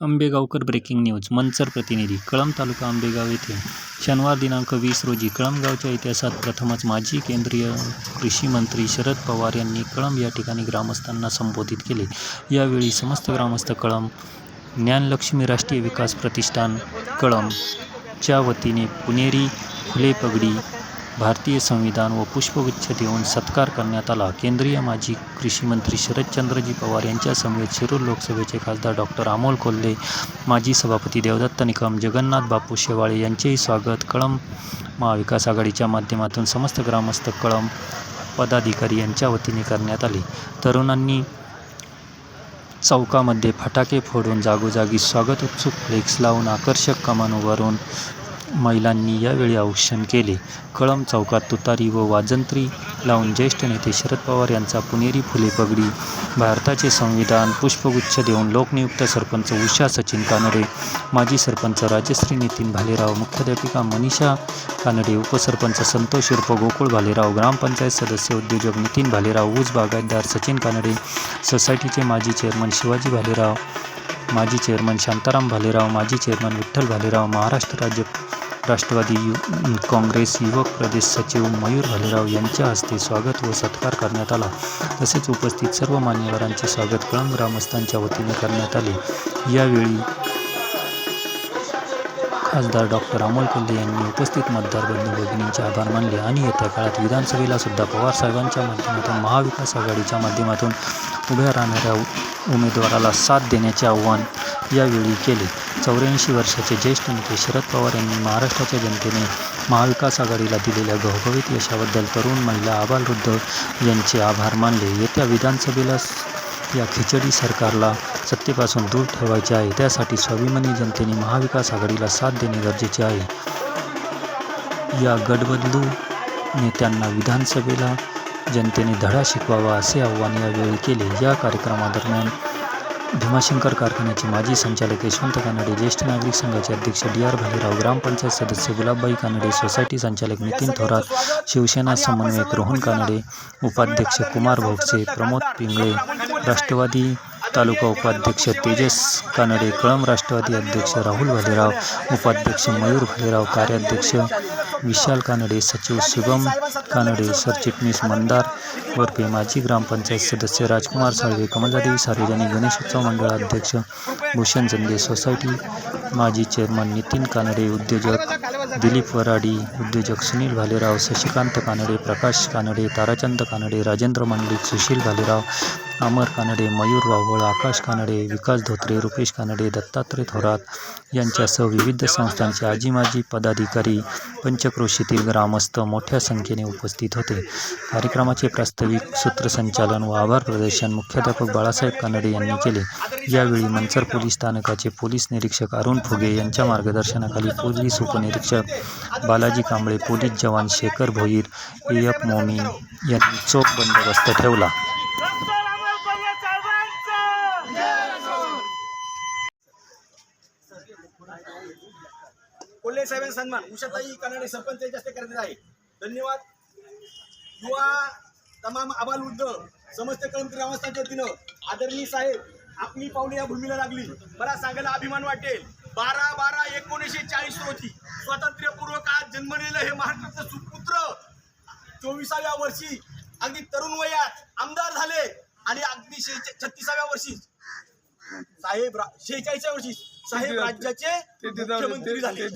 Ambegaonkar breaking news Manchar प्रतिनिधी कळंब तालुका आंबेगाव येथे. शनिवार दिनांक वीस रोजी कळंबगावच्या इतिहासात प्रथमच माजी केंद्रीय कृषी मंत्री शरद पवार यांनी कळंब या ठिकाणी ग्रामस्थांना संबोधित केले. यावेळी समस्त ग्रामस्थ कळंब ज्ञानलक्ष्मी राष्ट्रीय विकास प्रतिष्ठान कळंबच्या वतीने पुणेरी फुले पगडी भारतीय संविधान व पुष्पगुच्छ देऊन सत्कार करण्यात आला. केंद्रीय माजी कृषी मंत्री शरदचंद्रजी पवार यांच्यासमवेत शिरूर लोकसभेचे खासदार डॉक्टर अमोल कोल्हे माजी सभापती देवदत्त निकम जगन्नाथ बापू शेवाळे यांचेही स्वागत. कळम महाविकास आघाडीच्या माध्यमातून समस्त ग्रामस्थ कळम पदाधिकारी यांच्या वतीने करण्यात आले. तरुणांनी चौकामध्ये फटाके फोडून जागोजागी स्वागत उत्सुक फ्लेक्स लावून आकर्षक कमान उभारून महिलांनी यावेळी औक्षण केले. कळंब चौकात तुतारी व वाजंत्री लावून ज्येष्ठ नेते शरद पवार यांचा पुणेरी फुले पगडी. भारताचे संविधान पुष्पगुच्छ देऊन लोकनियुक्त सरपंच उषा सचिन कानडे माजी सरपंच राजश्री नितीन भालेराव मुख्याध्यापिका मनीषा कानडे उपसरपंच संतोष उर्फ गोकुळ भालेराव ग्रामपंचायत सदस्य उद्योजक नितीन भालेराव ऊस बागायतदार सचिन कानडे सोसायटीचे माजी चेअरमन शिवाजी भालेराव माजी चेअरमन शांताराम भालेराव माजी चेअरमन विठ्ठल भालेराव महाराष्ट्र राज्य राष्ट्रवादी यु काँग्रेस युवक प्रदेश सचिव मयूर भालेराव यांच्या हस्ते स्वागत व सत्कार करण्यात आला. तसेच उपस्थित सर्व मान्यवरांचे स्वागत कळंब ग्रामस्थांच्या वतीने करण्यात आले. यावेळी खासदार डॉक्टर अमोल कोल्हे यांनी उपस्थित मतदार बंधू भगिनींचे आभार मानले आणि येत्या काळात विधानसभेला सुद्धा पवार साहेबांच्या माध्यमातून महाविकास आघाडीच्या माध्यमातून उभ्या राहणाऱ्या उमेदवाराला साथ देण्याचे आव्हान यावेळी केले चौऱ्याऐंशी वर्षाचे ज्येष्ठ नेते शरद पवार यांनी महाराष्ट्राच्या जनतेने महाविकास आघाडीला दिलेल्या घवघवीत यशाबद्दल तरुण महिला आबालवृद्ध यांचे आभार मानले. येत्या विधानसभेला या खिचडी सरकारला सत्तेपासून दूर ठेवायचे आहे. त्यासाठी स्वाभिमानी जनतेने महाविकास आघाडीला साथ देणे गरजेचे आहे. या गडबदलू नेत्यांना विधानसभेला जनतेने धडा शिकवावा असे आव्हान यावेळी केले. या कार्यक्रमादरम्यान भीमाशंकर कारखान्याचे माजी संचालक यशवंत कानडे ज्येष्ठ नागरिक संघाचे अध्यक्ष डी आर भालेराव ग्रामपंचायत सदस्य गुलाबबाई कानडे सोसायटी संचालक नितीन थोरात शिवसेना समन्वयक रोहन कानडे उपाध्यक्ष कुमार भोगसे प्रमोद पिंगळे राष्ट्रवादी तालुका उपाध्यक्ष तेजस कानडे कळंब राष्ट्रवादी अध्यक्ष राहुल भालेराव उपाध्यक्ष मयूर भालेराव कार्याध्यक्ष विशाल कानडे सचिव शुभम कानडे सरचिटणीस मंदार वरपे माजी ग्रामपंचायत सदस्य राजकुमार साळवे कमलादेवी सार्वजनिक गणेशोत्सव मंडळ अध्यक्ष भूषण जंदे सोसायटी माजी चेअरमन नितीन कानडे उद्योजक दिलीप वराडी उद्योजक सुनील भालेराव शशिकांत कानडे प्रकाश कानडे ताराचंद कानडे राजेंद्र मांडलिक सुशील भालेराव अमर कानडे मयूर वाघोळ आकाश कानडे विकास धोत्रे रुपेश कानडे दत्तात्रय थोरात यांच्यासह विविध संस्थांचे आजी माजी पदाधिकारी पंचक्रोशीतील ग्रामस्थ मोठ्या संख्येने उपस्थित होते. कार्यक्रमाचे प्रास्ताविक सूत्रसंचालन व आभार प्रदर्शन मुख्याध्यापक बाळासाहेब कानडे यांनी केले. यावेळी मंचर पोलीस स्थानकाचे पोलीस निरीक्षक अरुण फुगे यांच्या मार्गदर्शनाखाली पोलीस उपनिरीक्षक बालाजी कांबळे पोलीस जवान शेखर भोईर ए एफ मोमी यांनी चोख बंदोबस्त ठेवला डॉक्टर अमोल कोल्हे साहेबांचं कोल्हे साहेबांचा सन्मान. उषाताई कानडे सरपंच यांच्या हस्ते करण्यात आहे. धन्यवाद. युवा तमाम आबालवृद्ध समस्त कळम ग्रामस्थांच्या वतीनं आदरणीय साहेब आपली पावले या भूमीला लागली. मला सांगायला अभिमान वाटेल. बारा बारा एकोणीसशे चाळीस रोजी स्वातंत्र्यपूर्व काळात जन्मलेलं हे महाराष्ट्राचं सुपुत्र चोवीसाव्या वर्षी अगदी तरुण वयात आमदार झाले आणि अगदी शे छत्तीसाव्या वर्षी. साहेब शेहेचाळीसव्या वर्षी साहेब राज्याचे मुख्यमंत्री झाले.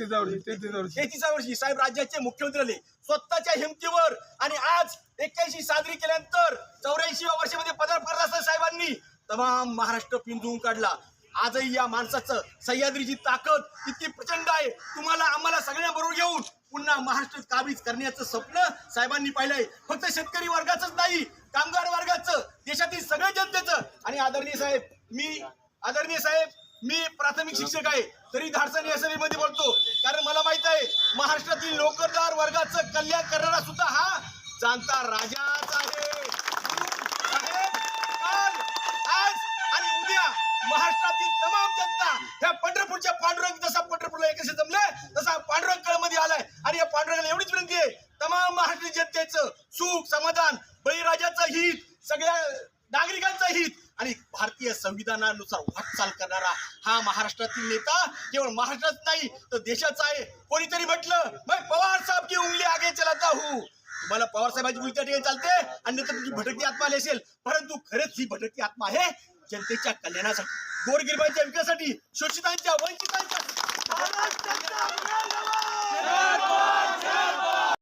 तेहतीसाव्या वर्षी साहेब राज्याचे मुख्यमंत्री झाले. स्वतःच्या हिमतीवर आणि आज एक्क्याऐंशी साजरी केल्यानंतर चौऱ्याऐंशी वर्षामध्ये पदार्पण असताना साहेबांनी. तमाम महाराष्ट्र पिंजून काढला. आजही या माणसाचं सह्याद्रीची ताकद इतकी प्रचंड आहे. तुम्हाला आम्हाला सगळ्यांना बरोबर घेऊन पुन्हा महाराष्ट्र काबीज करण्याचं स्वप्न साहेबांनी पाहिलंय. फक्त शेतकरी वर्गाचंच नाही कामगार वर्गाचं देशातील सगळ्या जनतेचं. आणि आदरणीय साहेब मी आदरणीय साहेब मी प्राथमिक शिक्षक आहे तरी धाडसन या मध्ये बोलतो. कारण मला माहीत आहे महाराष्ट्रातील नोकरदार वर्गाचं कल्याण करणारा सुद्धा हा जाणता राजाच आहे. आज आणि उद्या महाराष्ट्रातील तमाम जनता ह्या पंढरपूरच्या पांडुरंग जसा पंढरपूरला एकशे जमले तसा पांडुरंग कळमध्ये आलाय. आणि या पांडुरंगाला एवढीच विनंती आहे तमाम महाराष्ट्र जनतेचं सुख समाधान बळीराजाचं हित सगळ्या नागरिकांचं हित आणि भारतीय संविधानानुसार वाटचाल करणारा महाराष्ट्रातील नेता केवळ महाराष्ट्रात नाही तर देशाचा आहे. कोणीतरी म्हटलं मग पवार साहेब की उंगली आगे चलाता हूँ तुम्हाला पवार साहेबांची उलट्या ठिकाणी चालते आणि नंतर तुमची भटकती आत्मा आली असेल. परंतु खरंच ही भटकती आत्मा आहे जनतेच्या कल्याणासाठी गोरगिरबांच्या विकासासाठी शोषितांच्या वंचितांच्या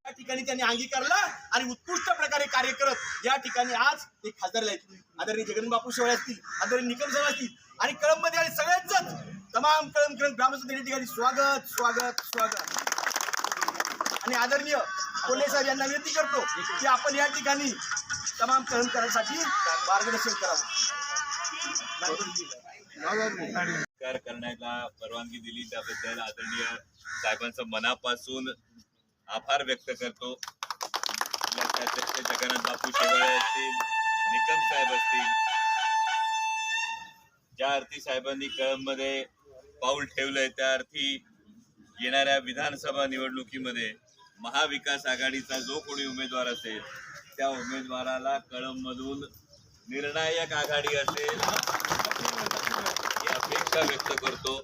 या ठिकाणी त्यांनी अंगीकारला आणि उत्कृष्ट प्रकारे कार्य करत या ठिकाणी आज ते खासदार आदरणीय जगन बापू शेवाळे असतील आदरणीय निकम साहेब असतील आणि कळममध्ये आणि सगळ्यांच तमाम कळम कळम ग्रामस्थ या ठिकाणी स्वागत स्वागत स्वागत. आणि आदरणीय कोल्हे साहेब यांना विनंती करतो की आपण या ठिकाणी तमाम कळमकरांसाठी मार्गदर्शन करावं. करण्याला परवानगी दिली त्याबद्दल आदरणीय साहेबांचं मनापासून आभार व्यक्त करतो. जगन्नाथ बापू शेवळे असतील निकम साहेब असतील ज्या अर्थी साहेबांनी कळममध्ये पाऊल ठेवलंय त्या अर्थी येणाऱ्या विधानसभा निवडणुकीमध्ये महाविकास आघाडीचा जो कोणी उमेदवार असेल त्या उमेदवाराला कळममधून निर्णायक आघाडी असेल ही अपेक्षा व्यक्त करतो.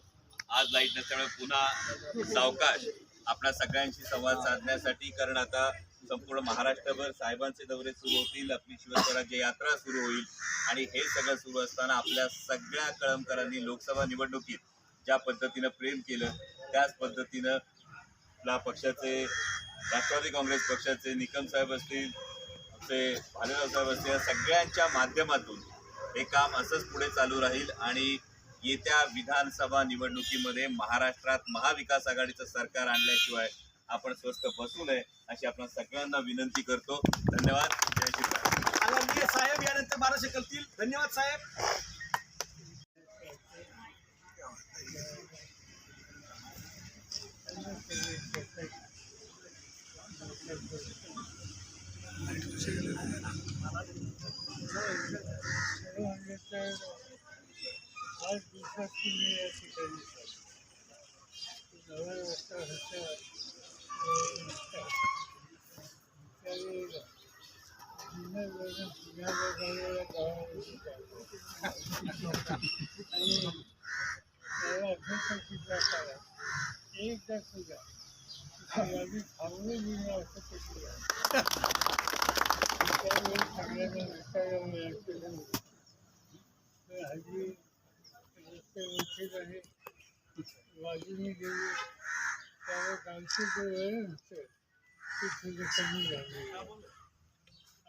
आज लाइट नसल्यामुळे पुन्हा सावकाश आपल्या सगळ्यांशी संवाद साधण्यासाठी कारण आता संपूर्ण महाराष्ट्रभर साहेबांचे दौरे सुरू होतील. आपली शिवस्वराज्य यात्रा सुरू होईल. आणि हे सगळं सुरू असताना आपल्या सगळ्या कळमकरांनी लोकसभा निवडणुकीत ज्या पद्धतीनं प्रेम केलं त्याच पद्धतीनं आपल्या पक्षाचे राष्ट्रवादी काँग्रेस पक्षाचे निकम साहेब असतील आमचे भालेराव साहेब असतील या सगळ्यांच्या माध्यमातून हे काम असंच पुढे चालू राहील. आणि येत्या विधानसभा निवडणुकीमध्ये महाराष्ट्रात महाविकास आघाडीचं सरकार आणल्याशिवाय आपण स्वस्थ बसू नये अशी आपण सगळ्यांना विनंती करतो. धन्यवाद. जय श्रीराम साहेब यानंतर बाराशे करतील धन्यवाद साहेब. आज दिवसात तुम्ही या ठिकाणी नवा रस्ता होता त्यावेळेला जुन्या वरून पुण्याला झालेल्या गावामध्ये आणि त्याला अभ्यासाच्या काळात एकदा सुद्धा तिथे गाडी थांबवली नाही असं ते केलं त्यावेळी सगळ्यांना विचारायला तर हल्ली रस्ते मोठे आहे. बाजूने त्यावर जे वळण होतं ते थोडं कमी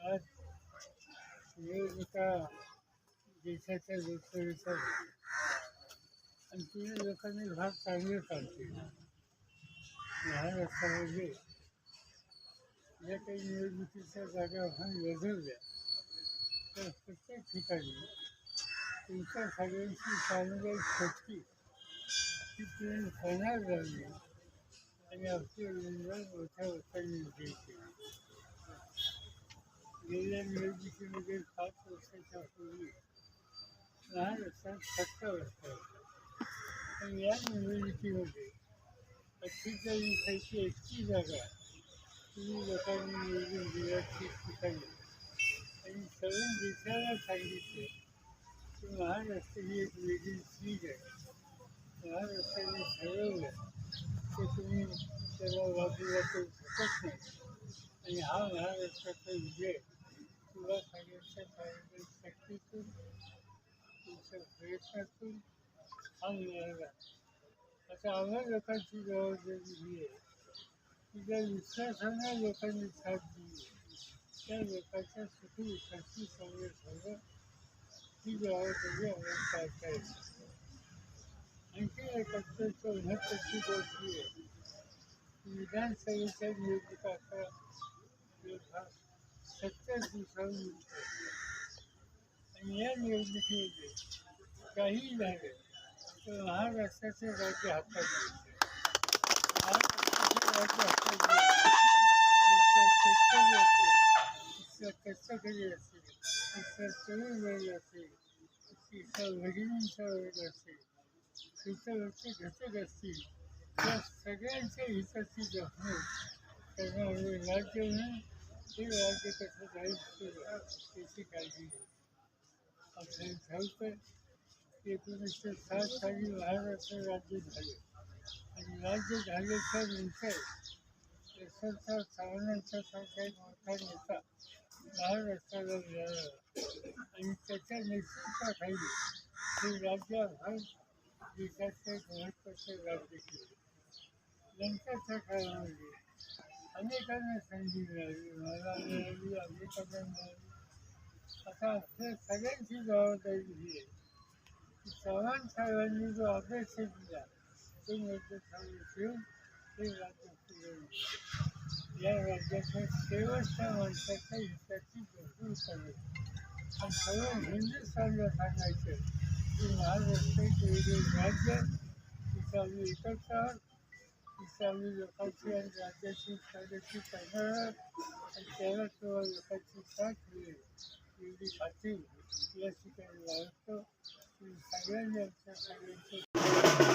आज देशाच्या आणि तिने लोकांनी भाग चांगले काढते महाराष्ट्रामध्ये या काही निवडणुकीच्या जागा भाग लढवल्या प्रत्येक ठिकाणी तुमच्या सगळ्यांची सामुदायिक शक्ती ही तुम्ही होणार झाली आणि आपली उमेदवार मोठ्या वर्षांनी विजय केली गेल्या निवडणुकीमध्ये पाच वर्षाच्या पूर्वी वर्षात सत्ता वर्ष पण या निवडणुकीमध्ये अठ्ठेचाळीसपैकी एकटी जागा तुम्ही लोकांनी निवडून दिल्याची ठिकाणी सगळ्या देशाला सांगितले की महाराष्ट्र ही एक वेगळी चीज आहे महाराष्ट्राने ठरवलं की तुम्ही त्याला बाजूला करू शकत नाही आणि हा महाराष्ट्राचा विजय तुला सगळ्यांच्या पारंपरिक शक्तीतून तुमच्या प्रयत्नातून हा मिळाला आता आम्हा लोकांची जबाबदारी ही आहे की ज्या विश्वासाने लोकांनी साथ दिली त्या लोकांच्या सुखदुःखाची सवय सर्व ती जबाबदारी आम्हाला पाळता येते आणखी एक अत्यंत महत्त्वाची गोष्ट आहे विधानसभेच्या निवडणुकाचा आता सत्तर दिवसावर निघतो आणि या निवडणुकीमध्ये काही झाले तर महाराष्ट्राचे राज्य हातात घ्यायचं महाराष्ट्राचे राज्य हातात घ्यायचं कष्टकरी असेल तिथं तरुण वेळ असेल तिचा भगिनींचा वेळ असेल तिथं घटक असतील. त्या सगळ्यांच्या हिताची जपणूक करणारे राज्य म्हणून हे राज्य कसं जाईल त्याची काळजी घ्या. आपल्याला ठाऊक आहे एकोणीसशे सात साली महाराष्ट्र राज्य झाले. आणि राज्य झाल्याच्यानंतर यशवंतराव चव्हाणांच्या सारखा मोठा नेता महाराष्ट्राला आणि त्याच्या नेतृत्वाखाली हे राज्याभर देशाचे महत्त्वाचे राज्य केले. नंतरच्या काळामध्ये अनेकांना संधी मिळाली. मला मिळाली अनेकांना मिळाली आता आपल्या सगळ्यांची जबाबदारी ही आहे की चव्हाण साहेबांनी जो अभ्यास दिला तो नेतृत्वाने ठेवून ते राज्य या राज्याच्या शेवटच्या माणसाच्या हिताची भरपूर करायची आणि सगळं हिंदुस्थानला सांगायचं की महाराष्ट्र वेगळे राज्य तिथं आम्ही एकत्र आहोत तिथं आम्ही लोकांची आणि राज्याची प्रगती करणार आहोत आणि त्याला लोकांची साथ मिळेल एवढी खात्री या ठिकाणी सगळ्यांनी आमच्या सगळ्यांचं